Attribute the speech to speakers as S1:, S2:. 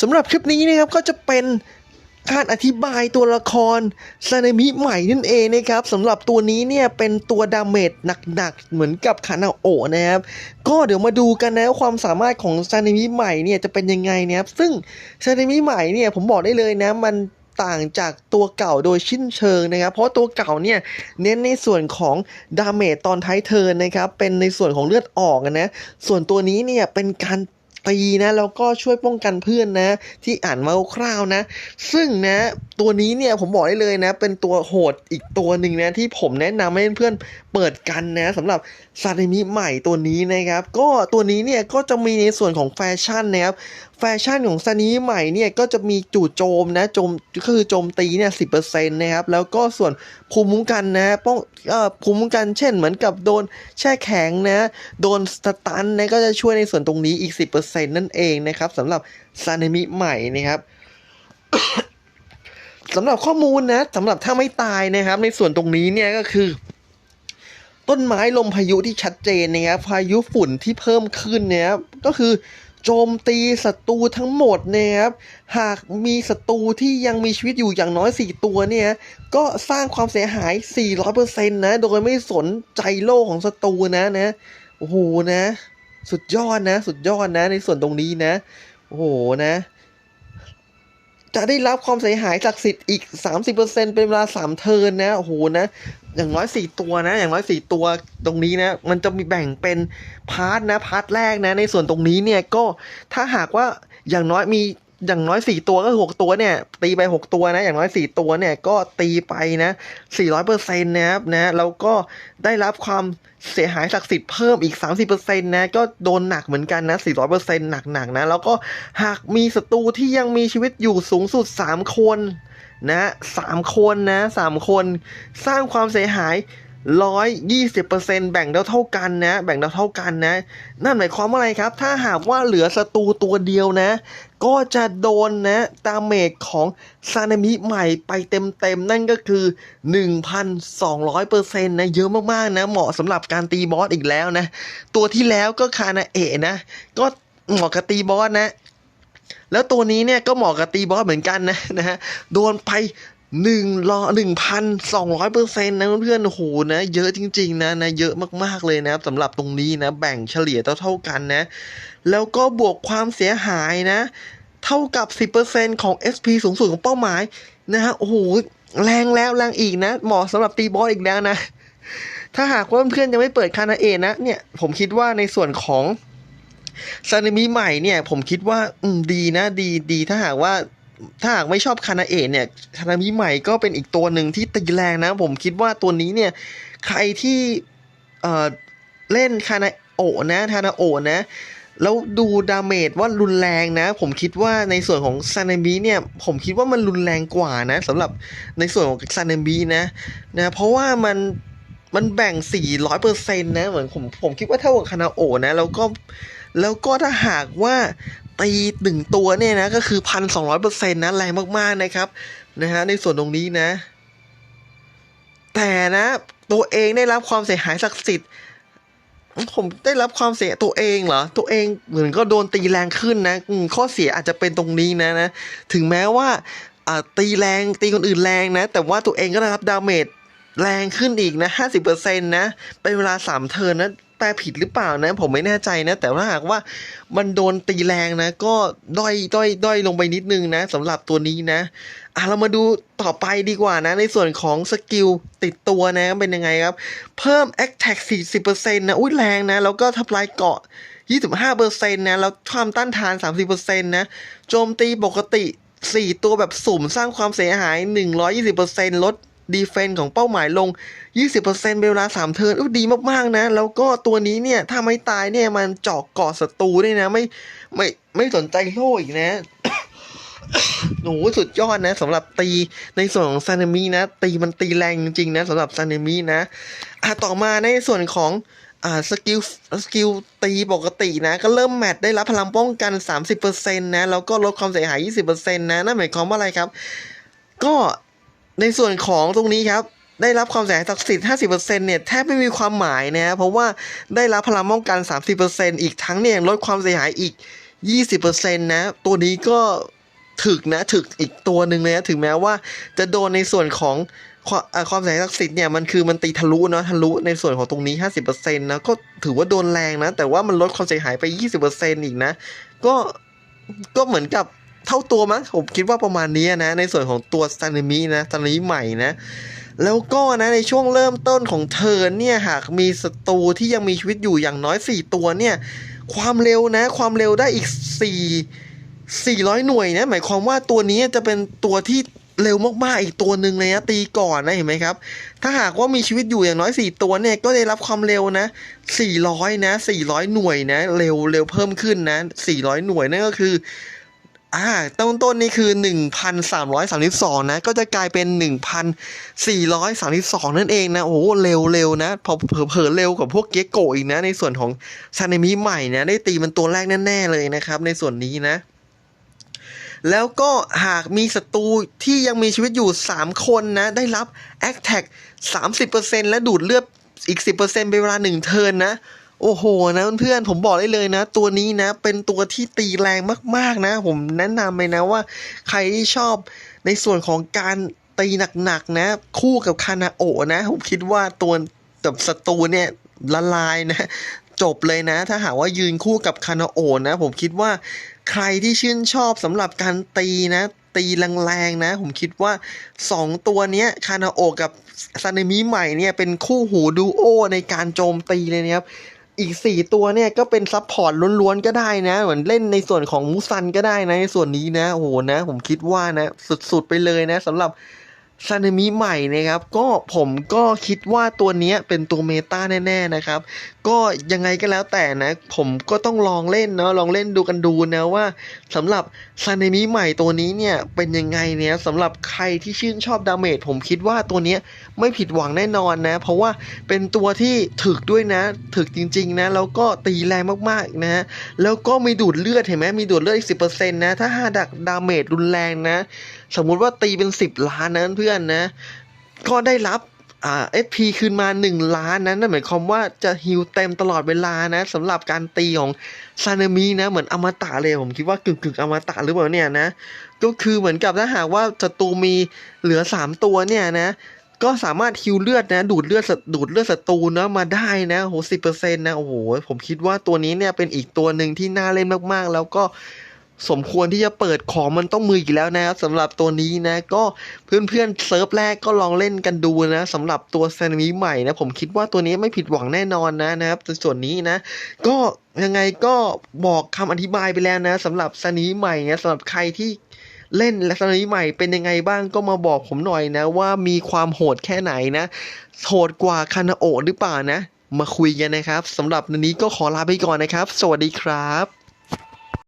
S1: สำหรับคลิปนี้นะครับก็จะเป็นการอธิบายตัวละครซานามิใหม่นั่นเองนะครับสำหรับตัวนี้เนี่ยเป็นตัวดาเมจหนักๆเหมือนกับคานาโอนะครับ ก็เดี๋ยวมาดูกันนะว่าความสามารถของซานามิใหม่เนี่ยจะเป็นยังไงนะครับซึ่งซานามิใหม่เนี่ยผมบอกได้เลยนะมันต่างจากตัวเก่าโดยชิ้นเชิงนะครับ เพราะตัวเก่าเนี่ยเน้นในส่วนของดาเมจตอนท้ายเทิร์นนะครับเป็นในส่วนของเลือดออกนะส่วนตัวนี้เนี่ยเป็นการ ตีนะแล้วก็ช่วยป้องกันเพื่อนนะ ที่อ่านมาคร่าวนะ ซึ่งนะ ตัวนี้เนี่ยผมบอกได้เลยนะ เป็นตัวโหดอีกตัวหนึ่งนะ ที่ผมแนะนำให้เพื่อนเปิดกันนะสำหรับซาเนมิใหม่ตัวนี้นะครับ ก็ตัวนี้เนี่ยก็จะมีในส่วนของแฟชั่นนะครับ แฟชั่นของซานิใหม่เนี่ยก็จะมีจู่โจมนะโจมก็คือโจมตีเนี่ยสินะครับ แล้วก็ส่วนภูมิคุ้มกันนะป้องเอ่อภูมิคุ้มกันเช่นเหมือนกับโดนแช่แข็งนะ โดนสตันนะก็จะช่วยในส่วนตรงนี้อีก 10%นั่นเองนะครับสำหรับซานิมิใหม่นะครับสำหรับข้อมูลนะสำหรับถ้าไม่ตายนะครับ ในส่วนตรงนี้เนี่ยก็คือ ต้นไม้ลมพายุที่ชัดเจนนะครับพายุฝุ่นที่เพิ่มขึ้นนะครับก็คือ โจมตีศัตรูทั้งหมดนะครับ หากมีศัตรูที่ยังมีชีวิตอยู่อย่างน้อย 4 ตัวเนี่ย ก็สร้างความเสียหาย 400%นะ โดยไม่สนใจโลกของศัตรูนะนะ โอ้โหนะ สุดยอดนะ สุดยอดนะ ในส่วนตรงนี้นะ โอ้โหนะ จะได้รับความเสียหายจากสิทธิ์อีก 30%เป็นเวลา 3 เทินนะ โอ้โหนะ อย่างน้อย 4 ตัวนะ อย่างน้อย 4 ตัวตรงนี้นะ มันจะมีแบ่งเป็นพาร์ทนะ พาร์ทแรกนะ ในส่วนตรงนี้เนี่ยก็ถ้าหากว่าอย่างน้อยมี อย่างน้อย4ตัวก็คือ6ตัวเนี่ย ตีไป6ตัวนะ อย่างน้อย4ตัวเนี่ยก็ตีไปนะ400%นต์นะครับนะแล้วก็ได้รับความเสียหายศักดิ์สิทธิ์เพิ่มอีก30%นต์นะก็โดนหนักเหมือนกันนะ400%หนักๆนะ แล้วก็หากมีศัตรูที่ยังมีชีวิตอยู่สูงสุด3คนนะสามคนนะสามคน สร้างความเสียหายร้อยยี่สิบเปอร์เซ็นแบ่งเท่าเท่ากันนะ แบ่งเท่าเท่ากันนะ นั่นหมายความว่าอะไรครับ ถ้าหากว่าเหลือศัตรูตัวเดียวนะ ก็จะโดนนะดาเมจของซานามิใหม่ไปเต็มๆ นั่นก็คือ 1,200%นะเยอะมากๆนะ เหมาะสำหรับการตีบอสอีกแล้วนะ ตัวที่แล้วก็คานาเอะนะ ก็เหมาะกับตีบอสนะ แล้วตัวนี้เนี่ยก็เหมาะกับตีบอสเหมือนกันนะนะฮะ โดนไป หนึ่งรอหนึ่งพันสองร้อยเปอร์เซ็นต์นะเพื่อนๆโอ้โหนะเยอะจริง ๆ นะนะเยอะมากๆเลยนะครับสำหรับตรงนี้นะแบ่งเฉลี่ยเท่าๆกันนะ แล้วก็บวกความเสียหายนะ เท่ากับ 10%ของ SP สูงสุดของเป้าหมายนะฮะโอ้โหแรงแล้วแรงอีกนะ เหมาะสำหรับตีบอสอีกแล้วนะ ถ้าหากว่าเพื่อนๆยังไม่เปิดคานาเอะนะเนี่ยผมคิดว่าในส่วนของซานิมิใหม่เนี่ย ผมคิดว่าอืมดีนะ ดีดีถ้าหากว่า ถ้าหากไม่ชอบคานาเอะเนี่ยคานามิใหม่ก็เป็นอีกตัวหนึ่งที่ตีแรงนะ ผมคิดว่าตัวนี้เนี่ยใครที่เอ่อเล่นคานาโอะนะคานาโอะนะ แล้วดูดาเมจว่ารุนแรงนะ ผมคิดว่าในส่วนของซานามิเนี่ยผมคิดว่ามันรุนแรงกว่านะสำหรับในส่วนของซานามินะนะเพราะว่ามันมันแบ่ง 400%นะ เหมือนผมผมคิดว่าเท่ากับคานาโอะนะ แล้วก็แล้วก็ถ้าหากว่า ตีหนึ่งตัวเนี่ยนะก็คือพันสองร้อยเปอร์เซ็นต์นะแรงมากๆนะครับนะฮะในส่วนตรงนี้นะ แต่นะตัวเองได้รับความเสียหายศักดิ์สิทธิ์ผมได้รับความเสียตัวเองเหรอ ตัวเองเหมือนก็โดนตีแรงขึ้นนะข้อเสียอาจจะเป็นตรงนี้นะนะ ถึงแม้ว่าอ่าตีแรงตีคนอื่นแรงนะ แต่ว่าตัวเองก็ได้รับดาเมจแรงขึ้นอีกนะห้าสิบเปอร์เซ็นต์นะ เป็นเวลาสามเทิร์นนะ แปลผิดหรือเปล่านะ ผมไม่แน่ใจนะ แต่ถ้าหากว่ามันโดนตีแรงนะ ก็ด้อยด้อยด้อยลงไปนิดนึงนะสำหรับตัวนี้นะอะเรามาดูต่อไปดีกว่านะ ในส่วนของสกิลติดตัวนะ เป็นยังไงครับ เพิ่ม Attack 40%นะ อุ้ยแรงนะ แล้วก็ทำลายเกาะ 25%นะ แล้วความต้านทาน 30%นะ โจมตีปกติ 4 ตัวแบบสุ่มสร้างความเสียหาย 120%ลด ดีเฟนของเป้าหมายลง 20%เป็นเวลา 3 เทิร์นอุ๊ยดีมากๆนะ แล้วก็ตัวนี้เนี่ย ถ้าไม่ตายเนี่ย มันเจาะกาะศัตรูด้วยนะ ไม่ไม่ไม่สนใจโล่อีกนะโอ้สุดยอดนะสำหรับตีในส่วนของซานามินะ ตีมันตีแรงจริงๆนะสำหรับซานามินะอะต่อมาในส่วนของอ่าสกิลสกิลตีปกตินะ ก็เริ่มแมตช์ได้รับพลังป้องกัน 30%นะ แล้วก็ลดความเสียหาย 20%นะ นั่นหมายความว่าอะไรครับ ก็ ในส่วนของตรงนี้ครับได้รับความเสียหายศักดิ์สิทธิ์ 50%เนี่ยแทบไม่มีความหมายนะเพราะว่าได้รับพลังป้องกัน 30%อีกทั้งเนี่ยยังลดความเสียหายอีก 20%นะตัวนี้ก็ถึกนะถึกอีกตัวหนึ่งเลยนะถึงแม้ว่าจะโดนในส่วนของความความแสงศักดิ์สิทธิ์เนี่ยมันคือมันตีทะลุเนาะทะลุในส่วนของตรงนี้ 50%นะก็ถือว่าโดนแรงนะแต่ว่ามันลดความเสียหายไป 20%อีกนะก็ก็เหมือนกับ เท่าตัวมั้งผมคิดว่าประมาณนี้นะ ในส่วนของตัวซานิมินะซานิมิใหม่นะแล้วก็นะในช่วงเริ่มต้นของเธอเนี่ยหากมีศัตรูที่ยังมีชีวิตอยู่อย่างน้อย 4 ตัวเนี่ยความเร็วนะความเร็วได้อีก 4 400 หน่วยนะหมายความว่าตัวนี้จะเป็นตัวที่เร็วมากๆอีกตัวหนึ่งเลยนะตีก่อนนะเห็นไหมครับ ถ้าหากว่ามีชีวิตอยู่อย่างน้อย 4 ตัวเนี่ยก็ได้รับความเร็วนะ 400 นะ 400 หน่วยนะ เร็วเร็วเพิ่มขึ้นนะ 400 หน่วยนั่นก็คือ อ่าต้นต้นนี่คือ 1,332 นะ ก็จะกลายเป็น 1,432 นั่นเองนะ โอ้โหเร็วเร็วนะ พอเผลอเร็วกว่าพวกเกโกอีกนะ ในส่วนของซานิมิใหม่นะ ได้ตีมันตัวแรกแน่ ๆ เลยนะครับ ในส่วนนี้นะ แล้วก็หากมีศัตรูที่ยังมีชีวิตอยู่ 3 คนนะ ได้รับ a c t a c 30%และดูดเลือดอีก 10%เป็นเวลา 1 เทิร์นนะ โอ้โหนะเพื่อนผมบอกได้เลยนะ ตัวนี้นะ เป็นตัวที่ตีแรงมากๆนะ ผมแนะนำเลยนะว่า ใครที่ชอบในส่วนของการตีหนักๆนะ คู่กับคานาโอนะ ผมคิดว่าตัวกับศัตรูเนี่ยละลายนะ จบเลยนะ ถ้าหากว่ายืนคู่กับคานาโอนะ ผมคิดว่าใครที่ชื่นชอบสำหรับการตีนะตีแรงๆนะ ผมคิดว่า 2 ตัวเนี้ยคานาโอกับซาเนมิใหม่เนี่ยเป็นคู่หูดูโอในการโจมตีเลยนะครับ อีก 4 ตัวเนี่ยก็เป็นซับพอร์ตล้วนๆก็ได้นะ เหมือนเล่นในส่วนของมูซันก็ได้นะในส่วนนี้นะโอ้โหนะ ผมคิดว่านะ สุดๆไปเลยนะสำหรับ ซานามิใหม่นะครับก็ผมก็คิดว่าตัวนี้เป็นตัวเมตาแน่ ๆนะครับ ก็ยังไงก็แล้วแต่นะผมก็ต้องลองเล่นเนาะลองเล่นดูกันดูนะว่าสำหรับซาเนมิใหม่ตัวนี้เนี่ยเป็นยังไงเนี่ยสำหรับใครที่ชื่นชอบดาเมจผมคิดว่าตัวนี้ไม่ผิดหวังแน่นอนนะ เพราะว่าเป็นตัวที่ถึกด้วยนะ ถึกจริงๆนะแล้วก็ตีแรงมากๆนะแล้วก็มีดูดเลือดเห็นไหมมีดูดเลือดอีกสินะถ้าหาดักดาเมจรุนแรงนะ สมมุติว่าตีเป็น10ล้านนะเพื่อนนะ ก็ได้รับอ่า FP คืนมา 1 ล้านนะนั่นหมายความว่าจะฮิวเต็มตลอดเวลานะสำหรับการตีของซานามินะ เหมือนอมตะเลยผมคิดว่ากึ่งกึ่งๆอมตะหรือเปล่าเนี่ยนะ ก็คือเหมือนกับถ้าหากว่าศัตรูมีเหลือ 3 ตัวเนี่ยนะก็สามารถฮิวเลือดนะ ดูดเลือดดูดเลือดศัตรูนะมาได้นะโหสิเปอร์เซ็นต์นะโอ้โหผมคิดว่าตัวนี้เนี่ยเป็นอีกตัวหนึ่งที่น่าเล่นมากๆ แล้วก็ สมควรที่จะเปิดของมันต้องมืออีกแล้วนะครับสำหรับตัวนี้นะ ก็เพื่อนๆเซิร์ฟแรกก็ลองเล่นกันดูนะสำหรับตัวแซนมิใหม่นะ ผมคิดว่าตัวนี้ไม่ผิดหวังแน่นอนนะนะครับส่วนนี้นะ ก็ยังไงก็บอกคำอธิบายไปแล้วนะสำหรับแซนมิใหม่นะสำหรับใครที่เล่นและแซนมิใหม่เป็นยังไงบ้างก็มาบอกผมหน่อยนะ ว่ามีความโหดแค่ไหนนะ โหดกว่าคานาโอะหรือเปล่านะ มาคุยกันนะครับสำหรับวันนี้ก็ขอลาไปก่อนนะครับ สวัสดีครับ